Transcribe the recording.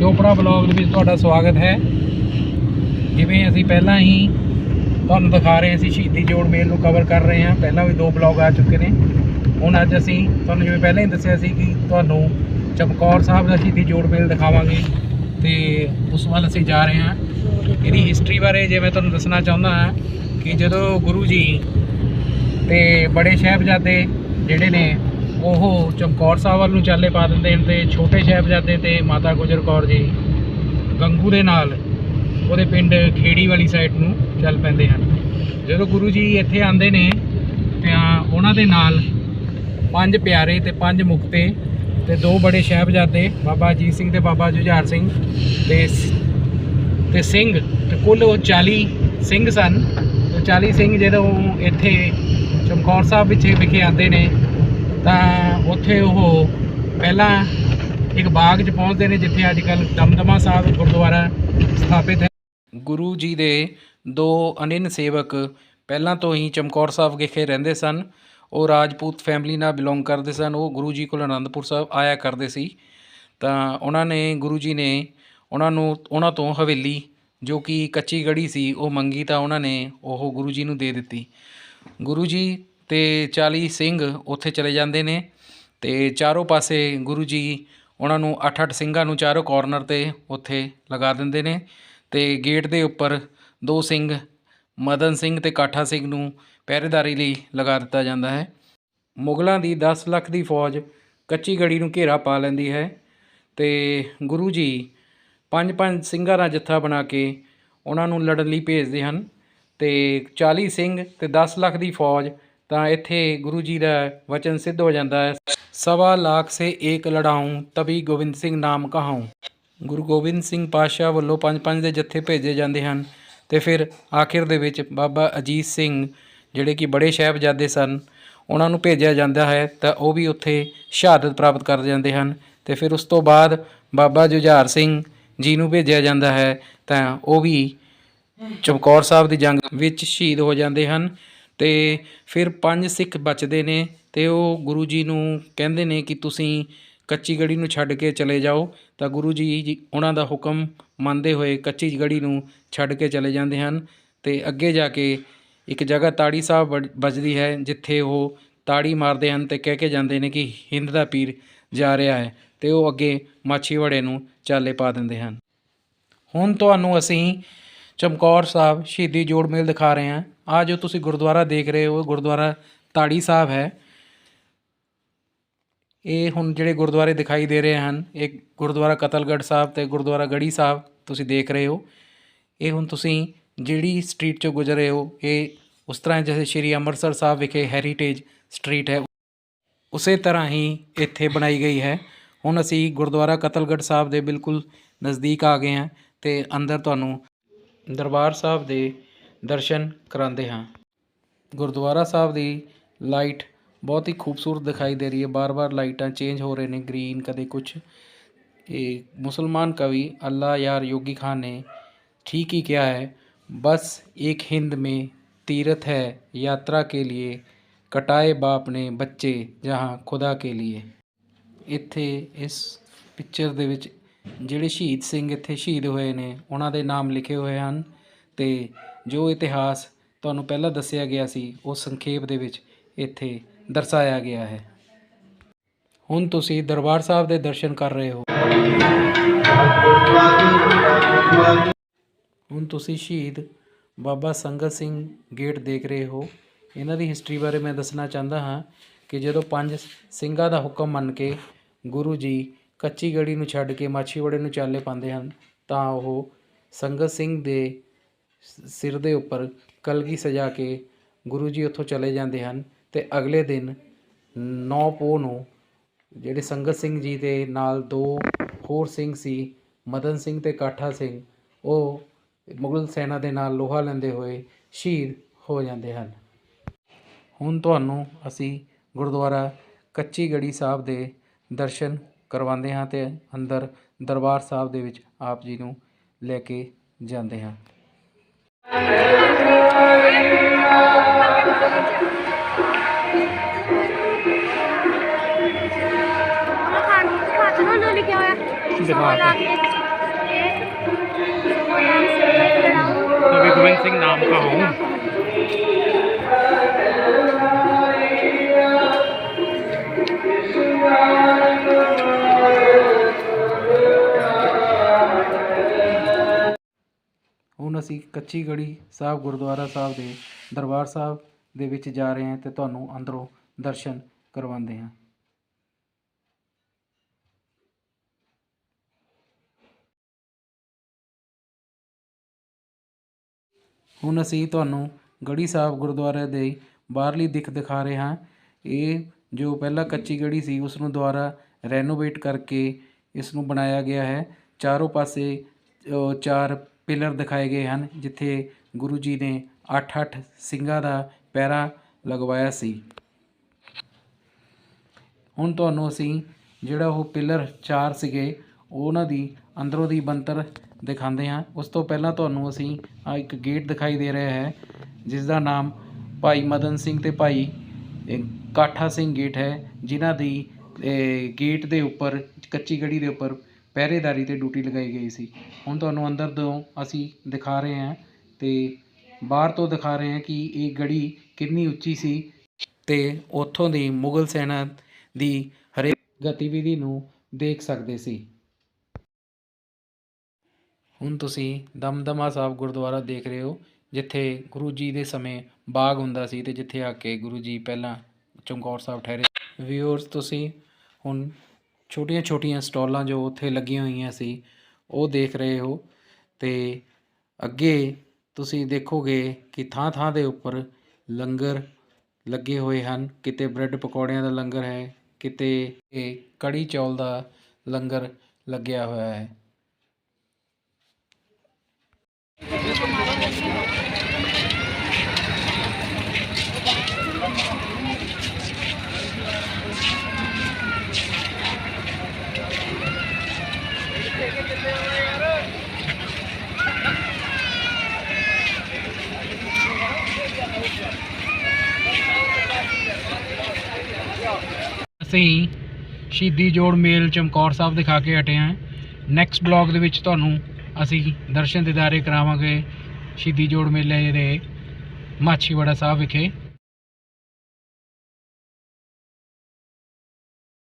Chopra blog ਦੇ ਵਿੱਚ ਤੁਹਾਡਾ ਸਵਾਗਤ ਹੈ। ਜਿਵੇਂ ਅਸੀਂ ਪਹਿਲਾਂ ਹੀ ਤੁਹਾਨੂੰ ਦਿਖਾ ਰਹੇ ਸੀ, ਸ਼ਹੀਦੀ ਜੋੜ ਮੇਲ ਨੂੰ ਕਵਰ ਕਰ ਰਹੇ ਹਾਂ। ਪਹਿਲਾਂ ਵੀ ਦੋ ਬਲੌਗ ਆ ਚੁੱਕੇ ਨੇ। ਹੁਣ ਅੱਜ ਅਸੀਂ ਤੁਹਾਨੂੰ ਜਿਵੇਂ ਪਹਿਲਾਂ ਹੀ ਦੱਸਿਆ ਸੀ ਕਿ ਤੁਹਾਨੂੰ ਚਮਕੌਰ ਸਾਹਿਬ ਦਾ ਸ਼ਹੀਦੀ ਜੋੜ ਮੇਲ ਦਿਖਾਵਾਂਗੇ ਤੇ ਉਸ ਵੱਲ ਅਸੀਂ ਜਾ ਰਹੇ ਹਾਂ। ਇਹਦੀ ਹਿਸਟਰੀ ਬਾਰੇ ਜੇ ਮੈਂ ਤੁਹਾਨੂੰ ਦੱਸਣਾ ਚਾਹੁੰਦਾ ਹਾਂ ਕਿ ਜਦੋਂ ਗੁਰੂ ਜੀ ਤੇ ਬੜੇ ਸਾਹਿਬਜ਼ਾਦੇ ਜਿਹੜੇ ਨੇ ਉਹ ਚਮਕੌਰ ਸਾਹਿਬ ਵੱਲ ਨੂੰ ਚਾਲੇ ਪਾ ਦਿੰਦੇ ਹਨ ਤੇ ਛੋਟੇ ਸਾਹਿਬਜ਼ਾਦੇ ਤੇ ਮਾਤਾ ਗੁਜਰ ਕੌਰ ਜੀ ਗੰਗੂ ਦੇ ਨਾਲ ਉਹਦੇ ਪਿੰਡ ਖੇੜੀ ਵਾਲੀ ਸਾਈਡ ਨੂੰ ਚੱਲ ਪੈਂਦੇ ਹਨ। ਜਦੋਂ ਗੁਰੂ ਜੀ ਇੱਥੇ ਆਉਂਦੇ ਨੇ, ਤਾਂ ਉਹਨਾਂ ਦੇ ਨਾਲ ਪੰਜ ਪਿਆਰੇ ਤੇ ਪੰਜ ਮੁਕਤੇ ਤੇ ਦੋ ਬੜੇ ਸਾਹਿਬਜ਼ਾਦੇ, ਬਾਬਾ ਅਜੀਤ ਸਿੰਘ ਤੇ ਬਾਬਾ ਜੁਝਾਰ ਸਿੰਘ ਤੇ ਤੇ ਸਿੰਘ, ਤੇ ਕੁੱਲ ਉਹ 40 ਸਿੰਘ ਸਨ। ਤੇ 40 ਸਿੰਘ ਜਦੋਂ ਇੱਥੇ ਚਮਕੌਰ ਸਾਹਿਬ ਵਿੱਚ ਵਿਖੇ ਆਉਂਦੇ ਨੇ ਤਾਂ ਉੱਥੇ ਉਹ ਪਹਿਲਾਂ ਇੱਕ ਬਾਗ 'ਚ ਪਹੁੰਚਦੇ ਨੇ, ਜਿੱਥੇ ਅੱਜ ਕੱਲ੍ਹ ਦਮਦਮਾ ਸਾਹਿਬ ਗੁਰਦੁਆਰਾ ਸਥਾਪਿਤ ਹੈ। ਗੁਰੂ ਜੀ ਦੇ ਦੋ ਅਨਿਨ ਸੇਵਕ ਪਹਿਲਾਂ ਤੋਂ ਹੀ ਚਮਕੌਰ ਸਾਹਿਬ ਵਿਖੇ ਰਹਿੰਦੇ ਸਨ। ਉਹ ਰਾਜਪੂਤ ਫੈਮਿਲੀ ਨਾਲ ਬਿਲੋਂਗ ਕਰਦੇ ਸਨ। ਉਹ ਗੁਰੂ ਜੀ ਕੋਲ ਅਨੰਦਪੁਰ ਸਾਹਿਬ ਆਇਆ ਕਰਦੇ ਸੀ। ਤਾਂ ਉਹਨਾਂ ਨੇ, ਗੁਰੂ ਜੀ ਨੇ ਉਹਨਾਂ ਨੂੰ, ਉਹਨਾਂ ਤੋਂ ਹਵੇਲੀ ਜੋ ਕਿ ਕੱਚੀ ਗੜੀ ਸੀ, ਉਹ ਮੰਗੀ ਤਾਂ ਉਹਨਾਂ ਨੇ ਉਹ ਗੁਰੂ ਜੀ ਨੂੰ ਦੇ ਦਿੱਤੀ। ਗੁਰੂ ਜੀ ਤੇ 40 ਸਿੰਘ ਉੱਥੇ ਚਲੇ ਜਾਂਦੇ ਨੇ ਤੇ ਚਾਰੋਂ ਪਾਸੇ ਗੁਰੂ ਜੀ ਉਹਨਾਂ ਨੂੰ 8-8 ਸਿੰਘਾਂ ਨੂੰ ਚਾਰੋਂ ਕਾਰਨਰ ਤੇ ਉੱਥੇ ਲਗਾ ਦਿੰਦੇ ਨੇ ਤੇ ਗੇਟ ਦੇ ਉੱਪਰ ਦੋ ਸਿੰਘ, ਮਦਨ ਸਿੰਘ ਤੇ ਕਾਠਾ ਸਿੰਘ ਨੂੰ ਪਹਿਰੇਦਾਰੀ ਲਈ ਲਗਾ ਦਿੱਤਾ ਜਾਂਦਾ ਹੈ। ਮੁਗਲਾਂ ਦੀ 10 ਲੱਖ ਦੀ ਫੌਜ ਕੱਚੀ ਗੜੀ ਨੂੰ ਘੇਰਾ ਪਾ ਲੈਂਦੀ ਹੈ ਤੇ ਗੁਰੂ ਜੀ ਪੰਜ ਪੰਜ ਸਿੰਘਾਂ ਦਾ ਜੱਥਾ ਬਣਾ ਕੇ ਉਹਨਾਂ ਨੂੰ ਲੜਨ ਲਈ ਭੇਜਦੇ ਹਨ ਤੇ 40 ਸਿੰਘ ਤੇ 10 ਲੱਖ ਦੀ ਫੌਜ ਤਾਂ ਇੱਥੇ ਗੁਰੂ ਜੀ ਦਾ ਵਚਨ ਸਿੱਧ ਹੋ ਜਾਂਦਾ ਹੈ। ਸਵਾ ਲੱਖ ਸੇ ਏਕ ਲੜਾਉਂ ਤਬੀ ਗੋਬਿੰਦ ਸਿੰਘ ਨਾਮ ਕਹਾਉਂ। ਗੁਰੂ ਗੋਬਿੰਦ ਸਿੰਘ ਪਾਤਸ਼ਾਹ ਵੱਲੋਂ ਪੰਜ ਪੰਜ ਦੇ ਜੱਥੇ ਭੇਜੇ ਜਾਂਦੇ ਹਨ। ਤੇ ਫਿਰ ਆਖਿਰ ਦੇ ਵਿੱਚ ਬਾਬਾ ਅਜੀਤ ਸਿੰਘ, ਜਿਹੜੇ ਕਿ ਬੜੇ ਸਾਹਿਬਜ਼ਾਦੇ ਸਨ, ਉਹਨਾਂ ਨੂੰ ਭੇਜਿਆ ਜਾਂਦਾ ਹੈ। ਤਾਂ ਉਹ ਵੀ ਉੱਥੇ ਸ਼ਹਾਦਤ ਪ੍ਰਾਪਤ ਕਰ ਜਾਂਦੇ ਹਨ। ਤੇ ਫਿਰ ਉਸ ਤੋਂ ਬਾਅਦ ਬਾਬਾ ਜੁਝਾਰ ਸਿੰਘ ਜੀ ਨੂੰ ਭੇਜਿਆ ਜਾਂਦਾ ਹੈ। ਤਾਂ ਉਹ ਵੀ ਚਮਕੌਰ ਸਾਹਿਬ ਦੀ ਜੰਗ ਵਿੱਚ ਸ਼ਹੀਦ ਹੋ ਜਾਂਦੇ ਹਨ। ਤੇ ਫਿਰ ਪੰਜ ਸਿੱਖ ਬਚਦੇ ਨੇ ਅਤੇ ਉਹ ਗੁਰੂ ਜੀ ਨੂੰ ਕਹਿੰਦੇ ਨੇ ਕਿ ਤੁਸੀਂ ਕੱਚੀ ਗੜੀ ਨੂੰ ਛੱਡ ਕੇ ਚਲੇ ਜਾਓ। ਤਾਂ ਗੁਰੂ ਜੀ ਜੀ ਉਹਨਾਂ ਦਾ ਹੁਕਮ ਮੰਨਦੇ ਹੋਏ ਕੱਚੀ ਗੜੀ ਨੂੰ ਛੱਡ ਕੇ ਚਲੇ ਜਾਂਦੇ ਹਨ ਅਤੇ ਅੱਗੇ ਜਾ ਕੇ ਇੱਕ ਜਗ੍ਹਾ ਤਾੜੀ ਸਾਹਿਬ ਬੜ- ਵੱਜਦੀ ਹੈ ਜਿੱਥੇ ਉਹ ਤਾੜੀ ਮਾਰਦੇ ਹਨ ਤੇ ਕਹਿ ਕੇ ਜਾਂਦੇ ਨੇ ਕਿ ਹਿੰਦ ਦਾ ਪੀਰ ਜਾ ਰਿਹਾ ਹੈ ਤੇ ਉਹ ਅੱਗੇ ਮਾਛੀਵਾੜੇ ਨੂੰ ਚਾਲੇ ਪਾ ਦਿੰਦੇ ਹਨ। ਹੁਣ ਤੁਹਾਨੂੰ ਅਸੀਂ ਚਮਕੌਰ ਸਾਹਿਬ ਸ਼ਹੀਦੀ ਜੋੜ ਮੇਲ ਦਿਖਾ ਰਹੇ ਹਾਂ। ਆ ਜੋ ਤੁਸੀਂ ਗੁਰਦੁਆਰਾ ਦੇਖ ਰਹੇ ਹੋ, ਗੁਰਦੁਆਰਾ ਤਾੜੀ ਸਾਹਿਬ ਹੈ। ਇਹ ਹੁਣ ਜਿਹੜੇ ਗੁਰਦੁਆਰੇ ਦਿਖਾਈ ਦੇ ਰਹੇ ਹਨ, ਇਹ ਗੁਰਦੁਆਰਾ ਕਤਲਗੜ੍ਹ ਸਾਹਿਬ ਤੇ ਗੁਰਦੁਆਰਾ ਗੜੀ ਸਾਹਿਬ ਤੁਸੀਂ ਦੇਖ ਰਹੇ ਹੋ। ਇਹ ਹੁਣ ਤੁਸੀਂ ਜਿਹੜੀ ਸਟਰੀਟ ਚੋਂ ਗੁਜ਼ਰ ਰਹੇ ਹੋ, ਇਹ ਉਸ ਤਰ੍ਹਾਂ ਜਿਵੇਂ ਸ਼੍ਰੀ ਅੰਮ੍ਰਿਤਸਰ ਸਾਹਿਬ ਵਿਖੇ ਹੈਰੀਟੇਜ ਸਟਰੀਟ ਹੈ, ਉਸੇ ਤਰ੍ਹਾਂ ਹੀ ਇੱਥੇ ਬਣਾਈ ਗਈ ਹੈ। ਹੁਣ ਅਸੀਂ ਗੁਰਦੁਆਰਾ ਕਤਲਗੜ੍ਹ ਸਾਹਿਬ ਦੇ ਬਿਲਕੁਲ ਨਜ਼ਦੀਕ ਆ ਗਏ ਹਾਂ ਤੇ ਅੰਦਰ ਤੁਹਾਨੂੰ ਦਰਬਾਰ ਸਾਹਿਬ ਦੇ ਦਰਸ਼ਨ ਕਰਾਉਂਦੇ ਹਾਂ ਗੁਰਦੁਆਰਾ ਸਾਹਿਬ ਦੀ ਲਾਈਟ ਬਹੁਤ ਹੀ ਖੂਬਸੂਰਤ ਦਿਖਾਈ ਦੇ ਰਹੀ ਹੈ ਬਾਰ-ਬਾਰ ਲਾਈਟਾਂ ਚੇਂਜ ਹੋ ਰਹੇ ਨੇ ਗ੍ਰੀਨ ਕਦੇ ਕੁਝ ਇਹ ਮੁਸਲਮਾਨ ਕਵੀ ਅੱਲਾ यार योगी खान ने ठीक ही किया है बस एक हिंद में तीर्थ है यात्रा के लिए कटाए बाप ने बच्चे जहाँ खुदा के लिए ਇੱਥੇ ਇਸ ਪਿਕਚਰ ਦੇ ਵਿੱਚ ਜਿਹੜੇ ਸ਼ਹੀਦ ਸਿੰਘ ਇੱਥੇ ਸ਼ਹੀਦ ਹੋਏ ਨੇ, ਉਹਨਾਂ ਦੇ ਨਾਮ ਲਿਖੇ ਹੋਏ ਹਨ ਤੇ ਜੋ ਇਤਿਹਾਸ ਤੁਹਾਨੂੰ ਪਹਿਲਾਂ ਦੱਸਿਆ ਗਿਆ ਸੀ, ਉਹ ਸੰਖੇਪ ਦੇ ਵਿੱਚ ਇੱਥੇ ਦਰਸਾਇਆ ਗਿਆ ਹੈ। ਹੁਣ ਤੁਸੀਂ ਦਰਬਾਰ ਸਾਹਿਬ ਦੇ ਦਰਸ਼ਨ ਕਰ ਰਹੇ ਹੋ। ਹੁਣ ਤੁਸੀਂ ਸ਼ਹੀਦ ਬਾਬਾ ਸੰਗਤ ਸਿੰਘ ਗੇਟ ਦੇਖ ਰਹੇ ਹੋ। ਇਹਨਾਂ ਦੀ ਹਿਸਟਰੀ ਬਾਰੇ ਮੈਂ ਦੱਸਣਾ ਚਾਹੁੰਦਾ ਹਾਂ ਕਿ ਜਦੋਂ ਪੰਜ ਸਿੰਘਾਂ ਦਾ ਹੁਕਮ ਮੰਨ ਕੇ ਗੁਰੂ ਜੀ ਕੱਚੀ ਗੜੀ ਨੂੰ ਛੱਡ ਕੇ ਮਾਛੀਵਾੜੇ ਨੂੰ ਚਾਲੇ ਪਾਉਂਦੇ ਹਨ, ਤਾਂ ਉਹ ਸੰਗਤ ਸਿੰਘ ਦੇ ਸਿਰ ਦੇ ਉੱਪਰ ਕਲਗੀ ਸਜਾ ਕੇ ਗੁਰੂ ਜੀ ਉੱਥੋਂ ਚਲੇ ਜਾਂਦੇ ਹਨ ਅਤੇ ਅਗਲੇ ਦਿਨ ਨੌ ਪੋਹ ਨੂੰ ਜਿਹੜੇ ਸੰਗਤ ਸਿੰਘ ਜੀ ਦੇ ਨਾਲ ਦੋ ਹੋਰ ਸਿੰਘ ਸੀ, ਮਦਨ ਸਿੰਘ ਤੇ ਕਾਠਾ ਸਿੰਘ, ਉਹ ਮੁਗਲ ਸੈਨਾ ਦੇ ਨਾਲ ਲੋਹਾ ਲੈਂਦੇ ਹੋਏ ਸ਼ਹੀਦ ਹੋ ਜਾਂਦੇ ਹਨ। ਹੁਣ ਤੁਹਾਨੂੰ ਅਸੀਂ ਗੁਰਦੁਆਰਾ ਕੱਚੀ ਗੜੀ ਸਾਹਿਬ ਦੇ ਦਰਸ਼ਨ ਕਰਵਾਉਂਦੇ ਹਾਂ ਤੇ ਅੰਦਰ ਦਰਬਾਰ ਸਾਹਿਬ ਦੇ ਵਿੱਚ ਆਪ ਜੀ ਨੂੰ ਲੈ ਕੇ ਜਾਂਦੇ ਹਾਂ गोविंद सिंह नाम का हूँ ਹੁਣ ਅਸੀਂ ਕੱਚੀ ਗੜੀ ਸਾਹਿਬ, ਗੁਰਦੁਆਰਾ ਸਾਹਿਬ ਦੇ ਦਰਬਾਰ ਸਾਹਿਬ ਦੇ ਵਿੱਚ ਜਾ ਰਹੇ ਹਾਂ ਤੇ ਤੁਹਾਨੂੰ ਅੰਦਰੋਂ ਦਰਸ਼ਨ ਕਰਵਾਉਂਦੇ ਹਾਂ। ਹੁਣ ਅਸੀਂ ਤੁਹਾਨੂੰ ਗੜੀ ਸਾਹਿਬ ਗੁਰਦੁਆਰੇ ਦੇ ਬਾਹਰਲੀ ਦਿੱਖ ਦਿਖਾ ਰਹੇ ਹਾਂ। ਇਹ ਜੋ ਪਹਿਲਾਂ ਕੱਚੀ ਗੜੀ ਸੀ, ਉਸ ਨੂੰ ਦੁਬਾਰਾ ਰੈਨੋਵੇਟ ਕਰਕੇ ਇਸ ਨੂੰ ਬਣਾਇਆ ਗਿਆ ਹੈ। ਚਾਰੋਂ ਪਾਸੇ ਚਾਰ ਪਿਲਰ ਦਿਖਾਏ ਗਏ ਹਨ, ਜਿੱਥੇ ਗੁਰੂ ਜੀ ਨੇ 8-8 ਸਿੰਘਾਂ ਦਾ ਪੈਰਾ ਲਗਵਾਇਆ ਸੀ। ਹੁਣ ਤੁਹਾਨੂੰ ਅਸੀਂ ਜਿਹੜਾ ਉਹ ਪਿਲਰ ਚਾਰ ਸੀਗੇ ਉਹਨਾਂ ਦੀ ਅੰਦਰੋਂ ਦੀ ਬੰਤਰ ਦਿਖਾਉਂਦੇ ਹਾਂ। ਉਸ ਤੋਂ ਪਹਿਲਾਂ ਤੁਹਾਨੂੰ ਅਸੀਂ ਆ ਇੱਕ ਗੇਟ ਦਿਖਾਈ ਦੇ ਰਿਹਾ ਹੈ, ਜਿਸ ਦਾ ਨਾਮ ਭਾਈ ਮਦਨ ਸਿੰਘ ਤੇ ਭਾਈ ਕਾਠਾ ਸਿੰਘ ਗੇਟ ਹੈ, ਜਿਨ੍ਹਾਂ ਦੀ ਗੇਟ ਦੇ ਉੱਪਰ, ਕੱਚੀ ਗੜੀ ਦੇ ਉੱਪਰ ਪਹਿਰੇਦਾਰੀ ਤੇ ਡਿਊਟੀ ਲਗਾਈ ਗਈ ਸੀ। ਹੁਣ ਤੁਹਾਨੂੰ ਅੰਦਰ ਤੋਂ ਅਸੀਂ ਦਿਖਾ ਰਹੇ ਹਾਂ ਅਤੇ ਬਾਹਰ ਤੋਂ ਦਿਖਾ ਰਹੇ ਹਾਂ ਕਿ ਇਹ ਗੜੀ ਕਿੰਨੀ ਉੱਚੀ ਸੀ ਅਤੇ ਉੱਥੋਂ ਦੀ ਮੁਗਲ ਸੈਨਾ ਦੀ ਹਰੇਕ ਗਤੀਵਿਧੀ ਨੂੰ ਦੇਖ ਸਕਦੇ ਸੀ। ਹੁਣ ਤੁਸੀਂ ਦਮਦਮਾ ਸਾਹਿਬ ਗੁਰਦੁਆਰਾ ਦੇਖ ਰਹੇ ਹੋ, ਜਿੱਥੇ ਗੁਰੂ ਜੀ ਦੇ ਸਮੇਂ ਬਾਗ ਹੁੰਦਾ ਸੀ ਤੇ ਜਿੱਥੇ ਆ ਕੇ ਗੁਰੂ ਜੀ ਪਹਿਲਾਂ ਚਮਕੌਰ ਸਾਹਿਬ ਠਹਿਰੇ। ਵਿਊਅਰਸ ਤੁਸੀਂ ਹੁਣ ਛੋਟੀਆਂ ਛੋਟੀਆਂ ਸਟਾਲਾਂ ਜੋ ਉੱਥੇ ਲੱਗੀਆਂ ਹੋਈਆਂ ਸੀ, ਉਹ ਦੇਖ ਰਹੇ ਹੋ। ਤੇ ਅੱਗੇ ਤੁਸੀਂ ਦੇਖੋਗੇ ਕਿ ਥਾਂ ਥਾਂ ਦੇ ਉੱਪਰ ਲੰਗਰ ਲੱਗੇ ਹੋਏ ਹਨ। ਕਿਤੇ ਬ੍ਰੈਡ ਪਕੌੜਿਆਂ ਦਾ ਲੰਗਰ ਹੈ, ਕਿਤੇ ਇਹ ਕੜੀ ਚੌਲ ਦਾ ਲੰਗਰ ਲੱਗਿਆ ਹੋਇਆ ਹੈ। ਅਸੀਂ ਸ਼ਹੀਦੀ ਜੋੜ ਮੇਲ ਚਮਕੌਰ ਸਾਹਿਬ ਦਿਖਾ ਕੇ ਹਟੇ ਹਾਂ। ਨੈਕਸਟ ਬਲੌਗ ਦੇ ਵਿੱਚ ਤੁਹਾਨੂੰ ਅਸੀਂ ਦਰਸ਼ਨ ਦਿਦਾਰੇ ਕਰਾਵਾਂਗੇ ਸ਼ਹੀਦੀ ਜੋੜ ਮੇਲੇ ਦੇ ਮਾਛੀਵਾੜਾ ਸਾਹਿਬ ਵਿਖੇ।